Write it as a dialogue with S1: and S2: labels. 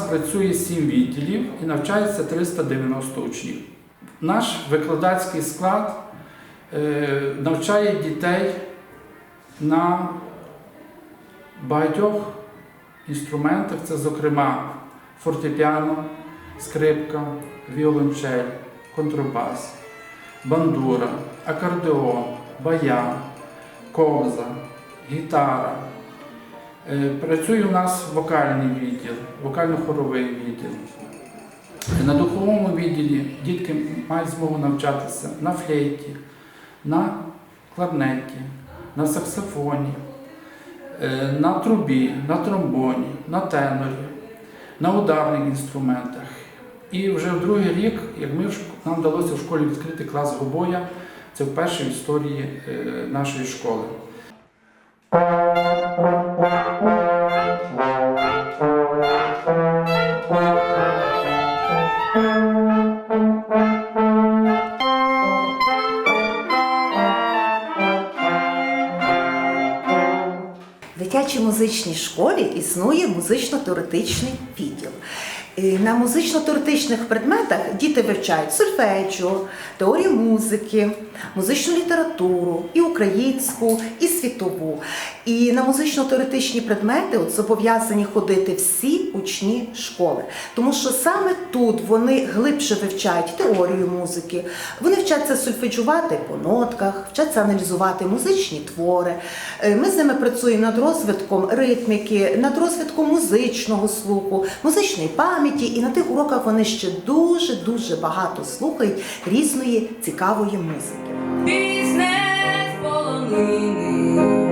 S1: працює 7 відділів і навчається 390 учнів. Наш викладацький склад е, навчає дітей на багатьох інструментах, це, зокрема, фортепіано, скрипка, віолончель, контрабас, бандура, акордеон, баян, ковза, гітара. Е, Працює у нас вокальний відділ, вокально-хоровий відділ. На духовому відділі дітки мають змогу навчатися на флейті, на кларнеті, на саксофоні, е, на трубі, на тромбоні, на тенорі, на ударних інструментах. І вже в другий рік, як ми нам вдалося в школі відкрити клас гобоя, це вперше в історії е, нашої школи.
S2: Дитячій музичній школі існує музично-теоретичний відділ. На музично-теоретичних предметах діти вивчають сольфеджіо, теорію музики, музичну літературу, і українську, і світову. І на музично-теоретичні предмети от зобов'язані ходити всі учні школи, тому що саме тут вони глибше вивчають теорію музики, вони вчаться сольфеджувати по нотках, вчаться аналізувати музичні твори. Е, Ми з ними працюємо над розвитком ритміки, над розвитком музичного слуху, музичної пам'яті, і на тих уроках вони ще дуже дуже багато слухають різної цікавої музики.
S3: Бізнес полонини